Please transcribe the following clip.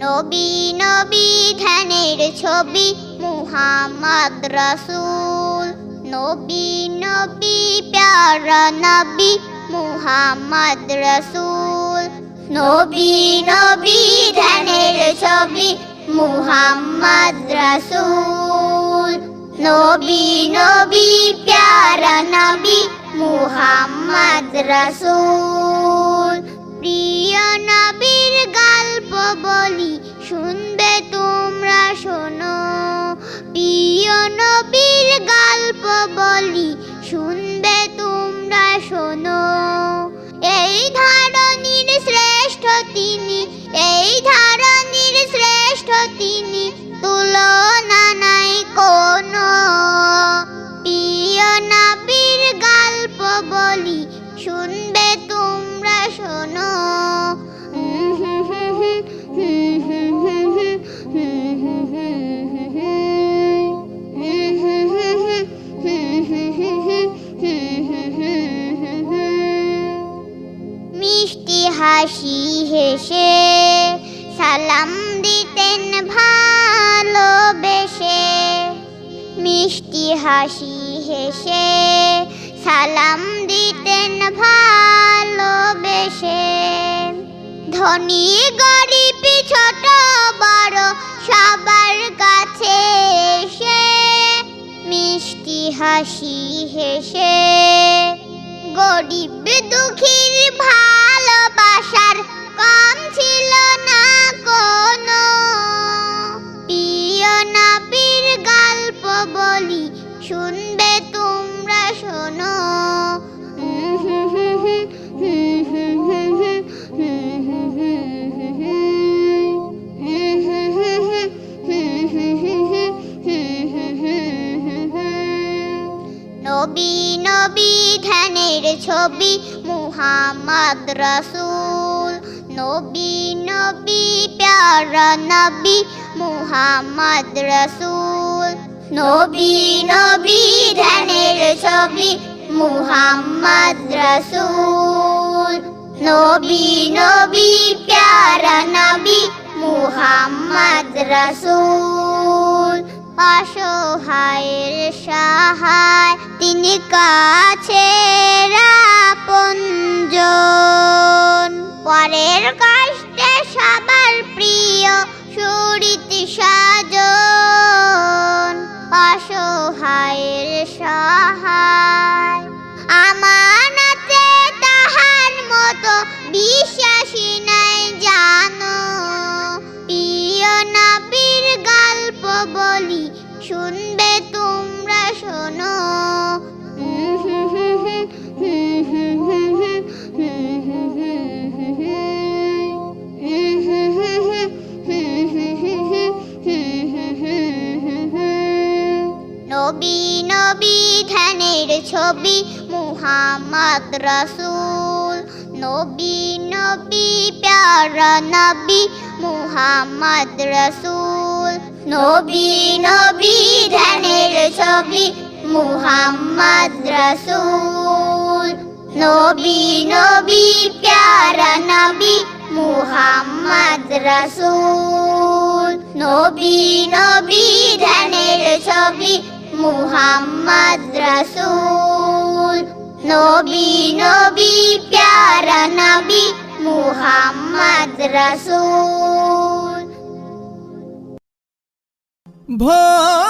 নবী নবী ধ্যানের ছবি মুহাম্মদ রাসূল। নবী নবী প্যারা নবী মুহাম্মদ রাসূল। নবী নবী ধ্যানের ছবি মুহাম্মদ রাসূল। নবী নবী প্যারা নবী মুহাম্মদ রাসূল। প্রিয় নবীর গল্প বলি, শুনবে তোমরা, শোনো। এই ধরনীর শ্রেষ্ঠ তিনি, এই ধরনীর শ্রেষ্ঠ তিনি, তুলনা নাই কোনো। প্রিয় নাবির গল্প বলি, শুনবে দিতেন ভালোবেসে মিষ্টি হাসি হেসে সালাম দিতেন ভালোবেসে। ধনী, গরিব, ছোট, বড় সবার কাছে এসে মিষ্টি হাসি হেসে গরিব, দুঃখীর ভালোবাসার কম ছিল না কোনো। প্রিয় নবীর গল্প বলি, শুনবে তোমরা শোনো। নবী নবী ধ্যানের ছবি, মুহাম্মদ রাসূল। নবী নবী প্যারা নবী মুহাম্মদ রাসূল। নবী নবী ধ্যানের ছবি মুহাম্মদ রাসূল। নবী নবী প্যারা নবী মুহাম্মদ রাসূল। অসহায়ের সহায় তিনি কাছে আপনজন পরের কষ্টে সবার প্রিয় সুরীতি সাজন, অসহায়ের সহায়। আমানাতে তাহার মতো বিশ্বাসী নাই, জানো। প্রিয় নবীর গল্প বলি শুনবে ছবি, মুহাম্মদ রাসূল, নবী নবী, প্যারা নবী, মুহাম্মদ রাসূল, নবী নবী, ধ্যানের ছবি, মুহাম্মদ রাসূল, নবী নবী, প্যারা নবী, মুহাম্মদ রাসূল, নবী নবী, ধ্যানের ছবি মুহাম্মদ রসুল। নবী নবী প্যারা নবী মুহাম্মদ রসুল। ভোর